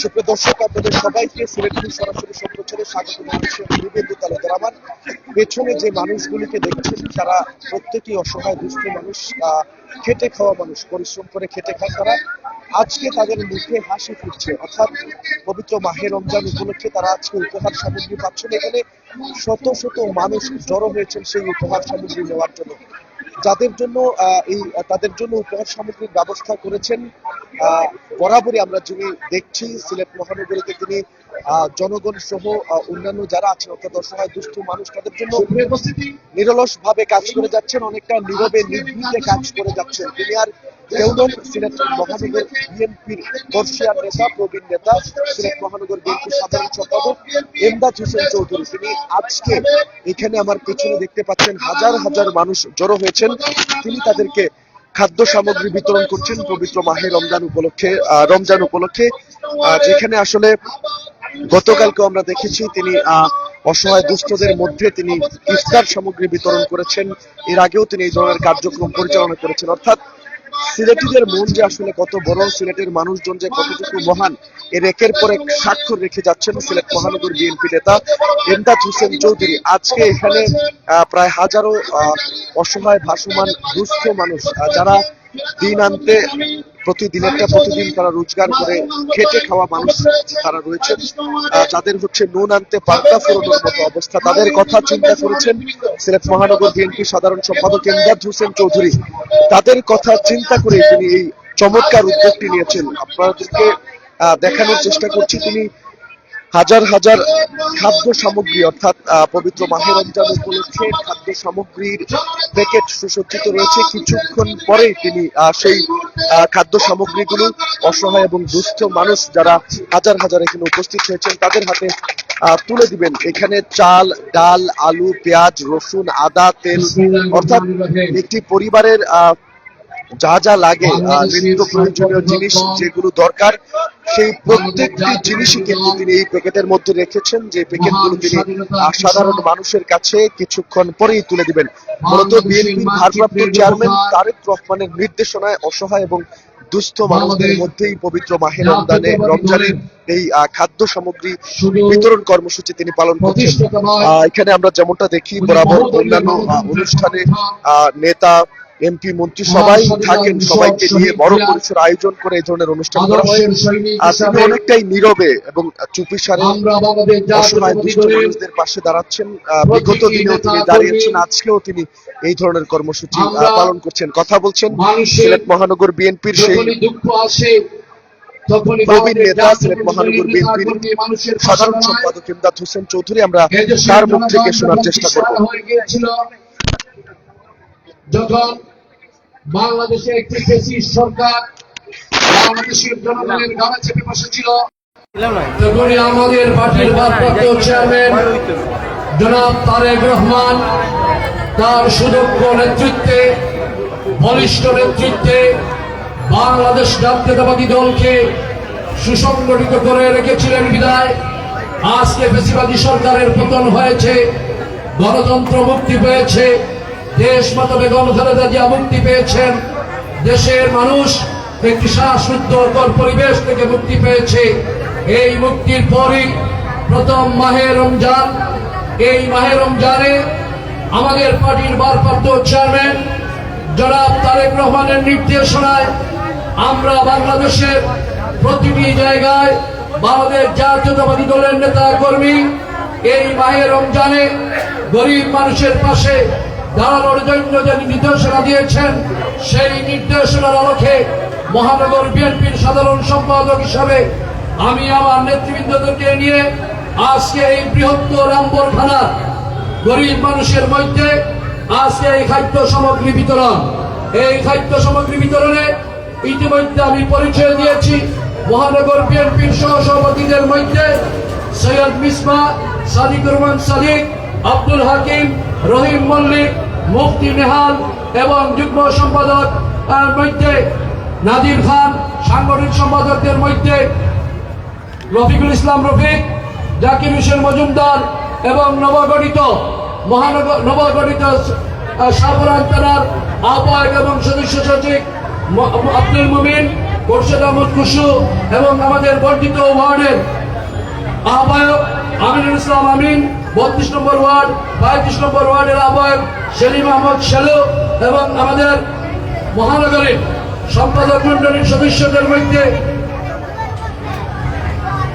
সুপ্রিয় দর্শক, আপনাদের সবাইকে সিলেট নিউজ সরাসরি সম্প্রচারে স্বাগত জানাচ্ছি নিবেদিত তালুকদার পেছনে যে মানুষগুলিকে দেখছেন, তারা প্রত্যেকেই অসহায়, দুস্থ মানুষ খেটে খাওয়া মানুষ, পরিশ্রম করে খেটে খায় তারা। আজকে তাদের মুখে হাসি ফুটছে, অর্থাৎ পবিত্র মাহে রমজান উপলক্ষে তারা আজকে উপহার সামগ্রী পাচ্ছেন। এখানে শত শত মানুষ জড়ো হয়েছেন সেই উপহার সামগ্রী নেওয়ার জন্য। যাদের জন্য এই, তাদের জন্য উপহার সামগ্রীর ব্যবস্থা করেছেন বরাবরই আমরা যিনি দেখছি, সিলেট মহানগরীতে তিনি জনগণ সহ অন্যান্য যারা আছেন, অর্থাৎ অসহায়, দুস্থ মানুষ, তাদের জন্য নিরলস ভাবে কাজ করে যাচ্ছেন, অনেকটা নীরবে নির্ভীতে কাজ করে যাচ্ছেন। তিনি আর নন সিলেট মহানগর বিএনপির বর্ষিয়ার নেতা, প্রবীণ নেতা সিলেট মহানগর বিএনপির সাধারণ সম্পাদক এমদাদ হোসেন চৌধুরী। তিনি আজকে এখানে আমার পেছনে দেখতে পাচ্ছেন, হাজার হাজার মানুষ জড়ো হয়েছেন। তিনি তাদেরকে খাদ্য সামগ্রী বিতরণ করছেন পবিত্র মাহে রমজান উপলক্ষে রমজান উপলক্ষে। যেখানে আসলে গতকালকে আমরা দেখেছি তিনি অসহায় দুস্থদের মধ্যে তিনি ইফতার সামগ্রী বিতরণ করেছেন। এর আগেও তিনি এই ধরনের কার্যক্রম পরিচালনা করেছেন। অর্থাৎ সিলেটিদের মন যে আসলে কত বড়, সিলেটের মানুষজন যে কতটুকু মহান, এর একের পর এক স্বাক্ষর রেখে যাচ্ছেন সিলেট মহানগর বিএনপি নেতা এমদাদ হোসেন চৌধুরী। আজকে এখানে প্রায় হাজারো অসহায় ভাসমান, দুস্থ মানুষ যারা দিন আনতে প্রতিদিনেরটা প্রতিদিন তারা রোজগার করে খেটে খাওয়া মানুষ তারা রয়েছেন। যাদের হচ্ছে নুন আনতে পান্তা ফুরোনোর মতো অবস্থা তাদের কথা চিন্তা করেছেন সিলেট মহানগর বিএনপি সাধারণ সম্পাদক এমদাদ হোসেন চৌধুরী। তাদের কথা চিন্তা করে তিনি এই চমৎকার উদ্যোগটি নিয়েছেন। আপনাদেরকে দেখানোর চেষ্টা করছি তিনি হাজার হাজার খাদ্য সামগ্রী, অর্থাৎ পবিত্র মাহে রমজান উপলক্ষে খাদ্য সামগ্রীর প্যাকেট সুসজ্জিত রয়েছে। কিছুক্ষণ পরেই তিনি সেই খাদ্য সামগ্রীগুলো অসহায় এবং দুস্থ মানুষ যারা হাজার হাজার এখানে উপস্থিত হয়েছেন, তাদের হাতে তুলে দিবেন। এখানে চাল, ডাল, আলু, পেঁয়াজ, রসুন, আদা, তেল, অর্থাৎ একটি পরিবারের যা যা লাগে জিনিস যেগুলো দরকার, সেই প্রত্যেকটি জিনিসই কিন্তু তিনি এই প্যাকেটের মধ্যে রেখেছেন, যে প্যাকেটগুলো তিনি সাধারণ মানুষের কাছে কিছুক্ষণ পরেই তুলে দিবেন। মূলত বিএনপির ভারপ্রাপ্ত চেয়ারম্যান তারেক রহমানের নির্দেশনায় অসহায় এবং দুস্থ মানুষদের মধ্যেই পবিত্র মাহে রমজানে রমজানের এই খাদ্য সামগ্রী বিতরণ কর্মসূচি তিনি পালন করছেন। এখানে আমরা যেমনটা দেখি, বরাবর অন্যান্য অনুষ্ঠানে নেতা এমপি মন্ত্রী সবাই থাকেন সবাইকে নিয়ে বড় পরিসর আয়োজন করে এই ধরনের অনুষ্ঠান করা হয়। তিনি অনেকটাই নীরবে এবং চুপি সারে অসহায় দুষ্ট মানুষদের পাশে দাঁড়াচ্ছেন। বিগত দিনেও তিনি দাঁড়িয়েছেন আজকেও তিনি এই ধরনের কর্মসূচি পালন করছেন। কথা বলছেন সিলেট মহানগর বিএনপির সেই দুঃখ আসে তখনই প্রবীণ নেতা সিলেট মহানগর বিএনপির সাধারণ সম্পাদক ইমদাদ হোসেন চৌধুরী আমরা তার মুখ থেকে শোনার চেষ্টা করব। যখন বাংলাদেশে একটি বেশি সরকার বাংলাদেশের জনগণের গাড়া চেপে বসেছিল, তখনই আমাদের পার্টির ভারপ্রাপ্ত চেয়ারম্যান জনাব তারেক রহমান তার সুদক্ষ নেতৃত্বে, বলিষ্ঠ নেতৃত্বে বাংলাদেশ জাতীয়তাবাদী দলকে সুসংগঠিত করে রেখেছিলেন বিদায়। আজকে বেশিবাদী সরকারের পতন হয়েছে, গণতন্ত্র মুক্তি পেয়েছে দেশ মাতা বেগম খালেদা জিয়া মুক্তি পেয়েছেন। দেশের মানুষ একটি শ্বাসরুদ্ধকর পরিবেশ থেকে মুক্তি পেয়েছে। এই মুক্তির পরই প্রথম মাহে রমজান। এই মাহে রমজানে আমাদের পার্টির ভারপ্রাপ্ত চেয়ারম্যান জনাব তারেক রহমানের নির্দেশনায় আমরা বাংলাদেশের প্রতিটি জায়গায় বাংলাদেশ জাতীয়তাবাদী দলের নেতা কর্মী এই মাহে রমজানে গরিব মানুষের পাশে দাঁড়ানোর জন্য যে নির্দেশনা দিয়েছেন, সেই নির্দেশনার আলোকে মহানগর বিএনপির সাধারণ সম্পাদক হিসাবে আমি আমার নেতৃবৃন্দদেরকে নিয়ে আজকে এই বৃহত্তর রামবর থানার গরিব মানুষের মধ্যে আজকে এই খাদ্য সামগ্রী বিতরণ। এই খাদ্য সামগ্রী বিতরণে ইতিমধ্যে আমি পরিচয় দিয়েছি মহানগর বিএনপির সহসভাপতিদের মধ্যে সৈয়দ মিসবা সাদিকুর রহমান সাদিক আব্দুল হাকিম, রহিম মল্লিক, মুফতি নেহাল এবং যুগ্ম সম্পাদক মধ্যে নাদির খান, সাংগঠনিক সম্পাদকদের মধ্যে রফিকুল ইসলাম রফিক, জাকির হোসেন মজুমদার এবং নবগঠিত মহানগর নবগঠিত সাবরান থানার আহ্বায়ক এবং সদস্য সচিব আব্দুল মুমিন, মোর্শেদ আহমদ কুসু এবং আমাদের বর্ধিত ওয়ার্ডের আহ্বায়ক আমিনুল ইসলাম আমিন। বত্রিশ নম্বর ওয়ার্ড, পঁয়ত্রিশ নম্বর ওয়ার্ডের আহ্বায়ক সেলিম আহমদ শেলু এবং আমাদের মহানগরীর সম্পাদক মন্ডলীর সদস্যদের মধ্যে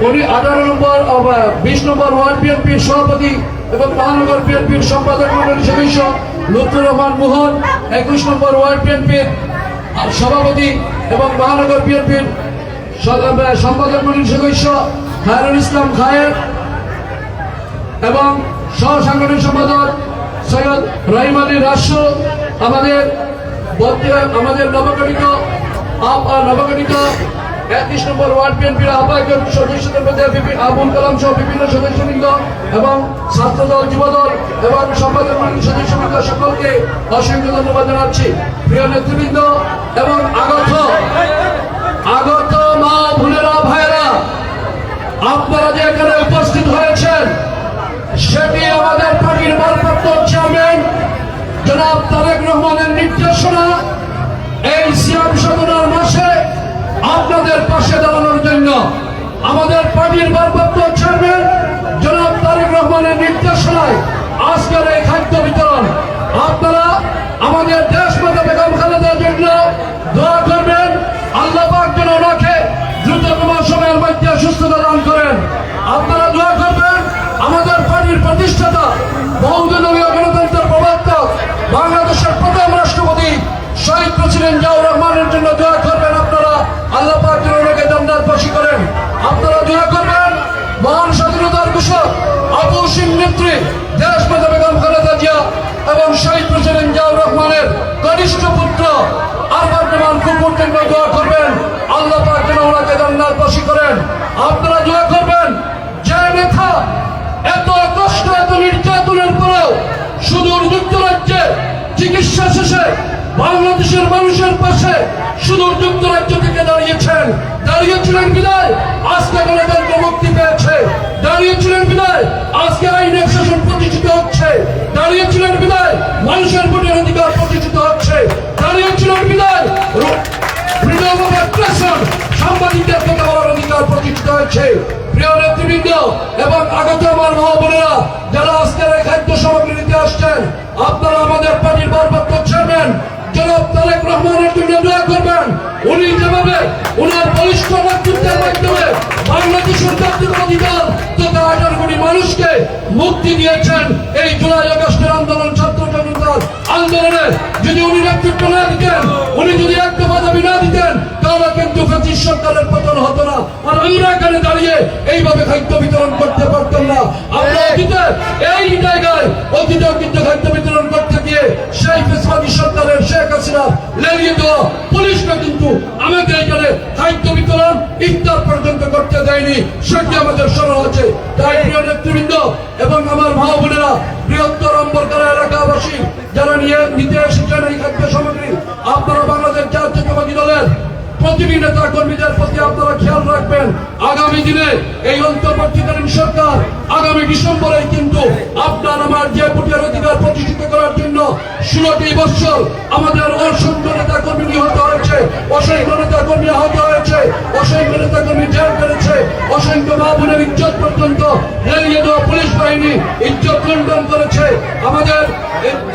উনি আঠারো নম্বর বিশ নম্বর ওয়ার্ড বিএনপির সভাপতি এবং মহানগর বিএনপির সম্পাদক মন্ডলীর সদস্য লুৎফুর রহমান মোহন, একুশ নম্বর ওয়ার্ড বিএনপির সভাপতি এবং মহানগর বিএনপির সম্পাদক মন্ডলীর সদস্য খায়রুল ইসলাম খায়ের এবং সহ সাংগঠনিক সম্পাদক সৈয়দ রহিম আলী রাষ্ট্র, আমাদের আমাদের নবগঠিত নবগঠিত একত্রিশ নম্বর ওয়ার্ড বিএনপির আহ্বায়ক সদস্যদের মধ্যে আবুল কালাম সহ বিভিন্ন সদস্যবৃন্দ এবং ছাত্রদল, যুবদল এবং সম্পাদক সদস্যবৃন্দ সকলকে অসংখ্য ধন্যবাদ জানাচ্ছি। প্রিয় নেতৃবৃন্দ এবং আগত আগত মা ভুলেরা ভাইরা আপনারা যে এখানে উপস্থিত হয়েছেন সেটি আমাদের পার্টির ভারপ্রাপ্ত চেয়ারম্যান জনাব তারেক রহমানের নির্দেশনা, এই সিয়াম সাধনার মাসে আপনাদের পাশে দাঁড়ানোর জন্য আমাদের পার্টির ভারপ্রাপ্ত চেয়ারম্যান জনাব তারেক রহমানের নির্দেশনায় আজকের এই খাদ্য বিতরণ আপনারা আমাদের দেশ মাতা বেগম খালেদার জন্য দোয়া করবেন আল্লাহ পাক যেন ওনাকে দ্রুততম সময়ের মধ্যে সুস্থতা দান করেন আপনারা দোয়া করবেন আমাদের পার্টির প্রতিষ্ঠাতা বহুদলীয় গণতন্ত্রের প্রবর্তক বাংলাদেশের প্রথম রাষ্ট্রপতি শহীদ প্রেসিডেন্ট জিয়াউর রহমানের জন্য দোয়া করবেন আপনারা আল্লাহ পাক যেন ওনাকে দণ্ডারবাসী করেন আপনারা দোয়া করবেন মহান স্বাধীনতার ঘোষক আবু নেত্রী বেগম খালেদা জিয়া এবং শহীদ প্রেসিডেন্ট জিয়াউর রহমানের কনিষ্ঠ পুত্র আরবার রহমান কুকুর জন্য দোয়া করবেন। আল্লাহ পাক যেন ওনাকে দণ্ডারবাসী করেন। আপনারা দোয়া করবেন। যে নেতা। এত কষ্ট, এত নির্যাতনের পরেও সুদূর যুক্তরাজ্যে চিকিৎসা শেষে বাংলাদেশের মানুষের পাশে সুদূর যুক্তরাজ্য থেকে দাঁড়িয়েছেন। দাঁড়িয়েছিলেন বিদায়, আজকে গণতন্ত্র মুক্তি পেয়েছে। দাঁড়িয়েছিলেন বিদায়, আজকে আইনের শাসন প্রতিষ্ঠিত হচ্ছে। দাঁড়িয়েছিলেন বিদায়, মানুষের ভোটের অধিকার প্রতিষ্ঠিত হচ্ছে। দাঁড়িয়েছিলেন বিদায় ফ্রিডম অফ এক্সপ্রেশন সাংবাদিকদের কথা বলার অধিকার প্রতিষ্ঠিত হয়েছে। প্রিয় নেতৃবৃন্দ এবং আগত আমার মা বোনেরা যারা আজকের এই খাদ্য সামগ্রী নিতে আসছেন আপনারা আমাদের পার্টির ভারপ্রাপ্ত চেয়ারম্যান জনাব তারেক রহমানের জন্য দোয়া করবেন। উনি যেভাবে উনার বলিষ্ঠ নেতৃত্বের মাধ্যমে বাংলাদেশের জাতীয় অধিকার তথা আঠারো কোটি মানুষকে মুক্তি দিয়েছেন, এই জুলাই আগস্টের আন্দোলন ছাত্র জনতার আন্দোলনে। যদি উনি নেতৃত্ব না দিতেন, উনি যদি একটা দাবি না দিতেন, তাহলে কিন্তু ব্রিটিশ সরকারের পতন হতো না। আর আমরা এখানে দাঁড়িয়ে এইভাবে খাদ্য বিতরণ করতে পারতাম না। আমরা অতীতে এই জায়গায় অতীতেও কিন্তু খাদ্য বিতরণ করতে গিয়ে সেই ফেসবাদী সরকারের শেখ হাসিনা লেলিয়ে দেওয়া পুলিশরা কিন্তু আমাদের এখানে খাদ্য বিতরণ ইফতার পর্যন্ত করতে দেয়নি। সেটি আমাদের স্মরণ আছে তাই প্রিয় নেতৃবৃন্দ এবং আমার মা বোনেরা, বৃহত্তর অম্বরকারা এলাকাবাসী যারা নিয়ে নিতে এসেছেন এই খাদ্য সামগ্রী, আপনারা বাংলাদেশ জাতীয়তাবাদী দলের প্রতিটি নেতা কর্মীদের প্রতি আপনারা খেয়াল রাখবেন। আগামী দিনে এই অন্তর্বর্তীকালীন সরকার, আগামী ডিসেম্বরে কিন্তু আপনার আমার যে ভোটের অধিকার প্রতিষ্ঠিত করার জন্য ষোলোটি বছর আমাদের অসংখ্য নেতা কর্মী নিহত হয়েছে, অসংখ্য নেতা কর্মী আহত হয়েছে, অসংখ্য নেতা কর্মী জেল করেছে অসংখ্য মা বোনের ইজ্জত পর্যন্ত রেলিয়ে দেওয়া পুলিশ বাহিনী ইজ্জত লন্ডন করেছে। আমাদের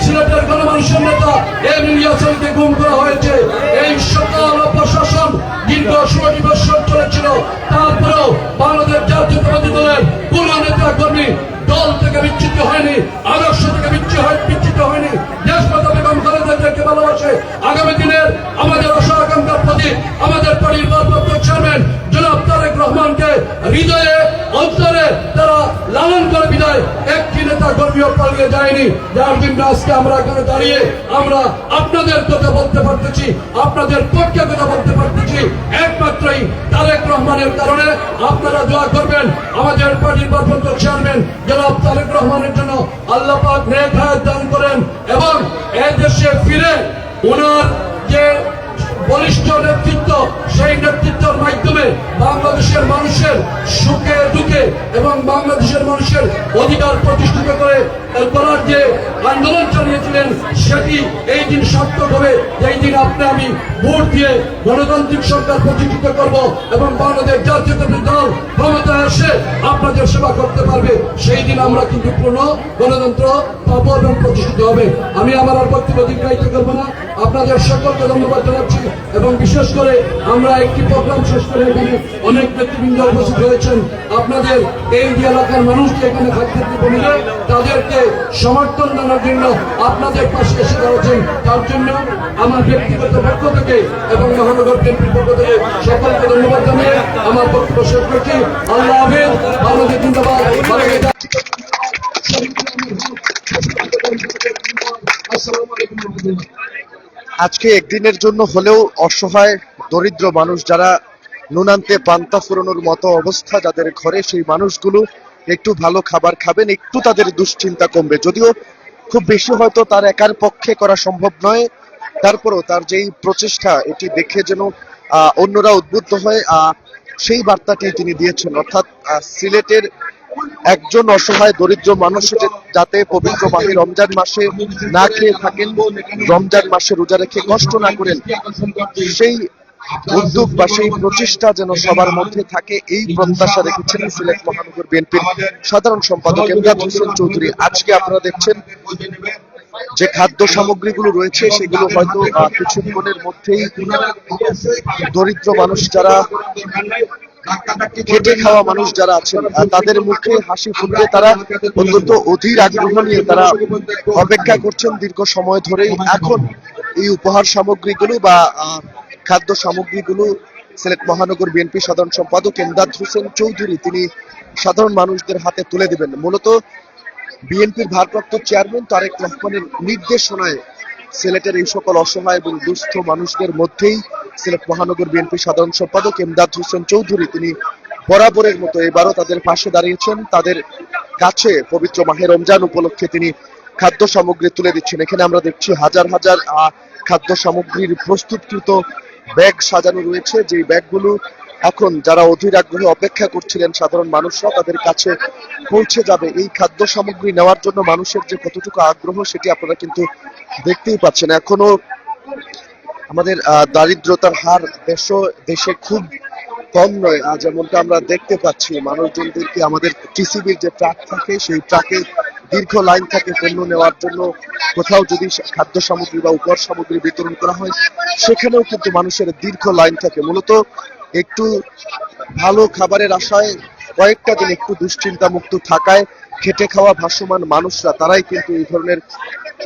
সিলেটের গণমানুষের নেতা, এম ইলিয়াসকে গুম করা হয়েছে। এই সকল প্রশাসন দীর্ঘ ষোলোটি বছর চলেছিল। তারপরেও বাংলাদেশ জাতীয়তাবাদী দলের কোন নেতা কর্মী দল থেকে বিচ্ছিত হয়নি, আদর্শ থেকে বিচ্ছিত হয় হয়নি। বেগম খালেদাকে ভালোবাসে। আগামী দিনের আমাদের আশা আকাঙ্ক্ষার আমাদের ভারপ্রাপ্ত চেয়ারম্যান জনাব তারেক রহমানকে হৃদয়ে, অন্তরে তারা লালন করে বিদায়। একটি নেতা কর্মীও পালিয়ে যায়নি। যার জন্য আজকে আমরা এখানে দাঁড়িয়ে আমরা আপনাদের কথা বলতে পারতেছি, আপনাদের পক্ষে কথা বলতে পারতেছি। একমাত্রই তারেক রহমানের কারণে আপনারা দোয়া করবেন, আমাদের পার্টির ভারপ্রাপ্ত চেয়ারম্যান জনাব তারেক রহমানের জন্য আল্লাহ পাক নেক দান করেন এবং এই দেশে ফিরে ওনার যে বলিষ্ঠ নেতৃত্ব, সেই নেতৃত্বের মাধ্যমে বাংলাদেশের মানুষের সুখে, দুঃখে এবং বাংলাদেশের মানুষের অধিকার প্রতিষ্ঠিত করে করার যে আন্দোলন চালিয়েছিলেন, সেটি এই দিন সার্থক হবে। এই দিন আপনি আমি ভোট দিয়ে গণতান্ত্রিক সরকার প্রতিষ্ঠিত করব এবং বাংলাদেশ জাতীয়তাবাদী দল ক্ষমতায় এসে আপনাদের সেবা করতে পারবে, সেই দিন আমরা কিন্তু পূর্ণ গণতন্ত্র পাবো এবং প্রতিষ্ঠিত হবে। আমি আমার আর বক্তব্য দীর্ঘায়িত করব না। আপনাদের সকলকে ধন্যবাদ জানাচ্ছি এবং বিশেষ করে আমরা একটি প্রোগ্রাম শেষ করে এখানে অনেক ব্যক্তিবৃন্দ উপস্থিত হয়েছেন। আপনাদের এই যে এলাকার মানুষ যে এখানে থাকতে বলে, তাদেরকে সমর্থন জানার জন্য আপনাদের পাশে এসে দাঁড়াচ্ছেন। তার জন্য আমার ব্যক্তিগত পক্ষ থেকে এবং মহানগর বিএনপির পক্ষ থেকে সকলকে ধন্যবাদ জানিয়ে আমার বক্তব্য শেষ করছি। আল্লাহ হাফেজ বাংলাদেশ জিন্দাবাদ আসসালামু আলাইকুম রহমতুল্লাহ। আজকে একদিনের জন্য হলেও অসহায়, দরিদ্র মানুষ যারা নুনান্তে পান্তা ফুরোনোর মতো অবস্থা যাদের ঘরে, সেই মানুষগুলো একটু ভালো খাবার খাবেন, একটু তাদের দুশ্চিন্তা কমবে। যদিও খুব বেশি হয়তো তার একার পক্ষে করা সম্ভব নয়। তারপরও তার যেই প্রচেষ্টা, এটি দেখে যেন অন্যরা উদ্বুদ্ধ হয়। সেই বার্তাটি তিনি দিয়েছেন। অর্থাৎ সিলেটের একজন অসহায় দরিদ্র মানুষ যাতে পবিত্র মাহে রমজান মাসে না খেয়ে থাকেন, রমজান মাসে রোজা রেখে কষ্ট না করেন, সেই উদ্যোগ বা সেই প্রচেষ্টা যেন সবার মধ্যে থাকে, এই প্রত্যাশা রেখেছেন সিলেট মহানগর বিএনপির সাধারণ সম্পাদক এমদাদ হোসেন চৌধুরী। আজকে আপনারা দেখছেন যে খাদ্য সামগ্রীগুলো রয়েছে, সেগুলো হয়তো কিছুক্ষণের মধ্যেই দরিদ্র মানুষ যারা খেটে খাওয়া মানুষ যারা আছেন তাদের মুখে হাসি ফুটবে তারা অত্যন্ত অধীর আগ্রহ নিয়ে তারা অপেক্ষা করছেন দীর্ঘ সময় ধরেই। এখন এই উপহার সামগ্রীগুলো বা খাদ্য সামগ্রীগুলো সিলেট মহানগর বিএনপি সাধারণ সম্পাদক এমদাদ হোসেন চৌধুরী, তিনি সাধারণ মানুষদের হাতে তুলে দিবেন। মূলত বিএনপির ভারপ্রাপ্ত চেয়ারম্যান তারেক রহমানের নির্দেশনায় সিলেটের এই সকল অসহায় এবং দুস্থ মানুষদের মধ্যেই সিলেট মহানগর বিএনপি সাধারণ সম্পাদক এমদাদ হোসেন চৌধুরী, তিনি বরাবরের মতো এবারও তাদের পাশে দাঁড়িয়েছেন। তাদের কাছে পবিত্র মাহে রমজান উপলক্ষে তিনি খাদ্য সামগ্রী তুলে দিচ্ছেন। এখানে আমরা দেখছি হাজার হাজার খাদ্য সামগ্রীর প্রস্তুতকৃত ব্যাগ সাজানো রয়েছে। যেই ব্যাগগুলো এখন যারা অধীর আগ্রহে অপেক্ষা করছিলেন সাধারণ মানুষরা, তাদের কাছে পৌঁছে যাবে। এই খাদ্য সামগ্রী নেওয়ার জন্য মানুষের যে কতটুকু আগ্রহ, সেটি আপনারা কিন্তু দেখতেই পাচ্ছেন। এখনও আমাদের দারিদ্রতার হার দেশ দেশে খুব কম নয়। আহ, যেমনটা আমরা দেখতে পাচ্ছি মানুষজনদেরকে আমাদের টিসিবির যে ট্রাক থাকে সেই ট্রাকে দীর্ঘ লাইন থাকে পণ্য নেওয়ার জন্য। কোথাও যদি খাদ্য সামগ্রী বা উপহার সামগ্রী বিতরণ করা হয় সেখানেও কিন্তু মানুষের দীর্ঘ লাইন থাকে। মূলত একটু ভালো খাবারের আশায় কয়েকটা দিন একটু দুশ্চিন্তা মুক্ত থাকায় খেটে খাওয়া ভাসমান মানুষরা তারাই কিন্তু এই ধরনের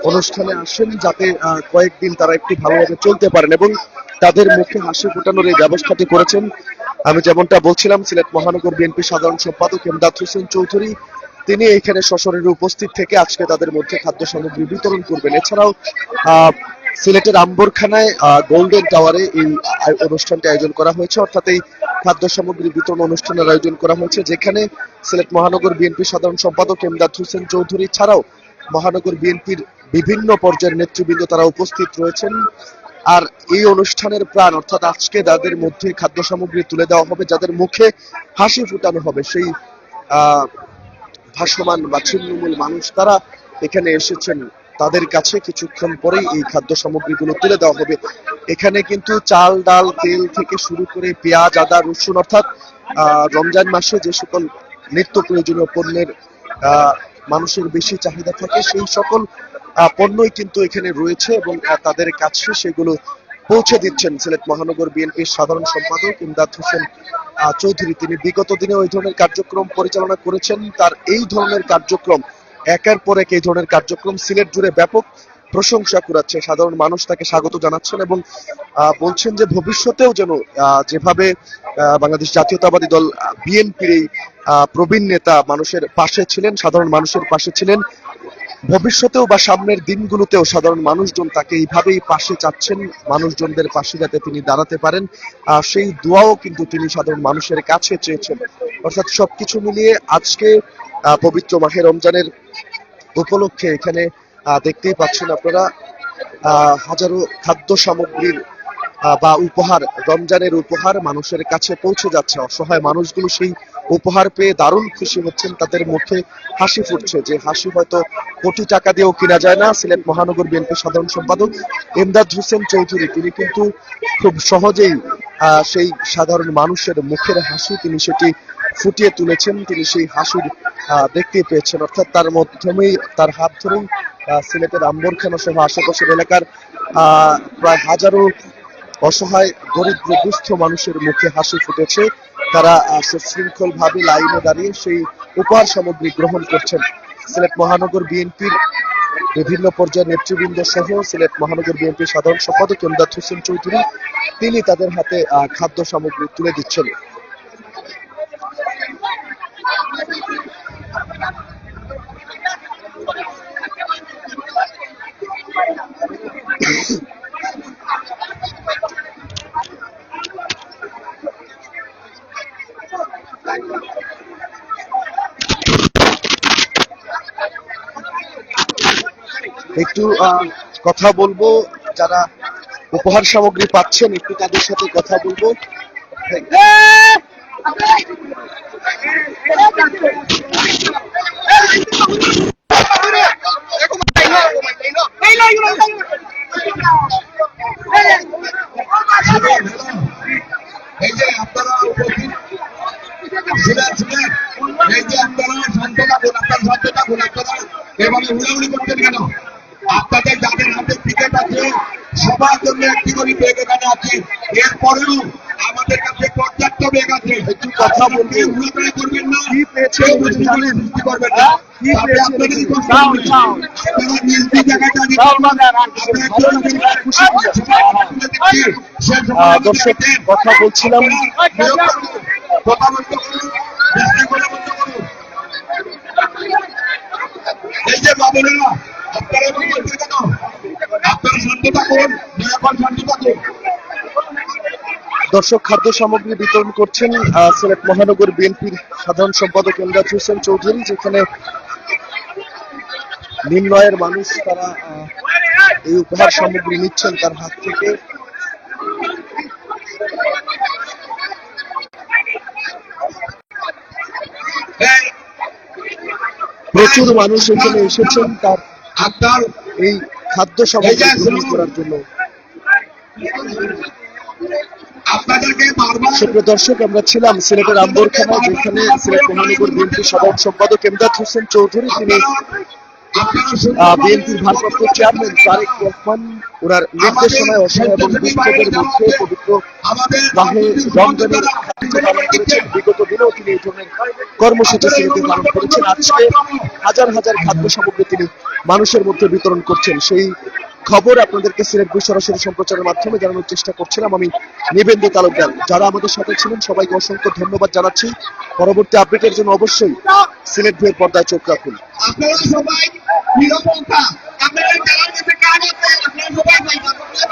অনুষ্ঠানে আসেন যাতে কয়েকদিন তারা একটু ভালোভাবে চলতে পারেন এবং তাদের মুখে হাসি ফোটানোর এই ব্যবস্থাটি করেছেন। আমি যেমনটা বলছিলাম সিলেট মহানগর বিএনপি সাধারণ সম্পাদক এমদাদ হোসেন চৌধুরী। তিনি এখানে সশরীরে উপস্থিত থেকে আজকে তাদের মধ্যে খাদ্য সামগ্রী বিতরণ করবেন। এছাড়াও আহ, সিলেটের আম্বরখানায় গোল্ডেন টাওয়ারে এই অনুষ্ঠানটি আয়োজন করা হয়েছে। অর্থাৎ এই খাদ্য সামগ্রী বিতরণ অনুষ্ঠানের আয়োজন করা হয়েছে, যেখানে সিলেট মহানগর বিএনপি সাধারণ সম্পাদক এমদাদ হোসেন চৌধুরী ছাড়াও মহানগর বিএনপির বিভিন্ন পর্যায়ের নেতৃবৃন্দ তারা উপস্থিত রয়েছেন। আর এই অনুষ্ঠানের প্রাণ, অর্থাৎ আজকে যাদের মধ্যে খাদ্য সামগ্রী তুলে দেওয়া হবে, যাদের মুখে হাসি ফুটানো হবে, সেই ভাসমান বা ছিন্নমূল মানুষ তারা এখানে এসেছেন। তাদের কাছে কিছুক্ষণ পরেই এই খাদ্য সামগ্রীগুলো তুলে দেওয়া হবে। এখানে কিন্তু চাল, ডাল, তেল থেকে শুরু করে পেঁয়াজ, আদা, রসুন অর্থাৎ রমজান মাসে যে সকল নিত্য প্রয়োজনীয় পণ্যের মানুষের বেশি চাহিদা থাকে, সেই সকল পণ্যই কিন্তু এখানে রয়েছে এবং তাদের কাছে সেগুলো পৌঁছে দিচ্ছেন সিলেট মহানগর বিএনপির সাধারণ সম্পাদক ইমদাদ হোসেন চৌধুরী। তিনি বিগত দিনে ওই ধরনের কার্যক্রম পরিচালনা করেছেন। তার এই ধরনের কার্যক্রম একের পর এক এই ধরনের কার্যক্রম সিলেট জুড়ে ব্যাপক প্রশংসা কুড়াচ্ছে। সাধারণ মানুষ তাকে স্বাগত জানাচ্ছেন এবং বলছেন যে ভবিষ্যতেও যেন যেভাবে বাংলাদেশ জাতীয়তাবাদী দল বিএনপির এই প্রবীণ নেতা মানুষের পাশে ছিলেন, সাধারণ মানুষের পাশে ছিলেন, ভবিষ্যতেও বা সামনের দিনগুলোতেও সাধারণ মানুষজন তাকে এইভাবেই পাশে চাচ্ছেন, মানুষজনদের পাশে যাতে তিনি দাঁড়াতে পারেন, আর সেই দোয়াও কিন্তু তিনি সাধারণ মানুষের কাছে চেয়েছেন। অর্থাৎ সবকিছু মিলিয়ে আজকে পবিত্র মাহে রমজানের উপলক্ষে এখানে দেখতেই পাচ্ছেন আপনারা হাজারো খাদ্য সামগ্রীর বা উপহার, রমজানের উপহার মানুষের কাছে পৌঁছে যাচ্ছে। অসহায় মানুষগুলো সেই উপহার পেয়ে দারুণ খুশি হচ্ছেন। তাদের মুখে হাসি ফুটছে যে হাসি হয়তো কোটি টাকা দিয়েও কিনা যায় না। সিলেট মহানগর বিএনপি সাধারণ সম্পাদক এমদাদ হোসেন চৌধুরী, তিনি কিন্তু খুব সহজেই সেই সাধারণ মানুষের মুখের হাসি তিনি সেটি ফুটিয়ে তুলেছেন। তিনি সেই হাসির দেখতে পেয়েছেন। অর্থাৎ তার মাধ্যমেই, তার হাত ধরেই সিলেটের আম্বরখানা সহ আশেপাশের এলাকার প্রায় হাজারো অসহায়, দরিদ্র, দুস্থ মানুষের মুখে হাসি ফুটেছে। তারা সুশৃঙ্খল ভাবে লাইনে দাঁড়িয়ে সেই উপহার সামগ্রী গ্রহণ করছেন। সিলেট মহানগর বিএনপির বিভিন্ন পর্যায়ের নেতৃবৃন্দ সহ সিলেট মহানগর বিএনপির সাধারণ সম্পাদক এমদাদ হোসেন চৌধুরী, তিনি তাদের হাতে খাদ্য সামগ্রী তুলে দিচ্ছেন। একটু কথা বলব। যারা উপহার সামগ্রী পাচ্ছেন, একটু তাদের সাথে কথা বলব। এই যে আপনারা এই যে আপনারা আপনারা এভাবে হুড়াহুড়ি করছেন কেন? সবার জন্য একটি করে বেগ এখানে আছে। এরপরেও আমাদের কাছে পর্যাপ্ত বেগ আছে। একটু কথা বলব। কেউ করবেন না? কেউ উদ্দীপনা সৃষ্টি করবেন না। দর্শক কথা বলছিলাম। কথা বলতে এই যে বাবুরা আপনারা কেন? দর্শক খাদ্য সামগ্রী বিতরণ করছেন সিলেট মহানগর বিএনপির সাধারণ সম্পাদক এমদাদ হোসেন চৌধুরী যেখানে নিম্ন আয়ের মানুষ তারা এই উপহার সামগ্রী নিচ্ছেন তার হাত থেকে। প্রচুর মানুষ এখানে এসেছেন তার এই খাদ্য সামগ্রী করার জন্য। সুপ্রিয় দর্শক আমরা ছিলাম সিলেটের যেখানে সিলেট মহানগর সাধারণ সম্পাদক এমদাদ হোসেন চৌধুরী তিনি বিএনপির ভারপ্রাপ্ত চেয়ারম্যান তারেক রহমান ওনার নির্দেশনায় অসহায় এবং দুঃস্থদের মধ্যে পবিত্র রমজানের বিগত দিনেও তিনি এই ধরনের কর্মসূচি সিলেটে পালন করেছেন। আজকে হাজার হাজার খাদ্য সামগ্রী তিনি মানুষের মধ্যে বিতরণ করছেন। সেই খবর আপনাদেরকে সিলেট বি সরাসরি সম্প্রচারের মাধ্যমে জানানোর চেষ্টা করছিলাম। আমি নিবেন্দু তালুকদার। যারা আমাদের সাথে ছিলেন, সবাইকে অসংখ্য ধন্যবাদ জানাচ্ছি। পরবর্তী আপডেটের জন্য অবশ্যই সিলেট ভিয়ের পর্দায় চোখ রাখুন। আপনারা সবাই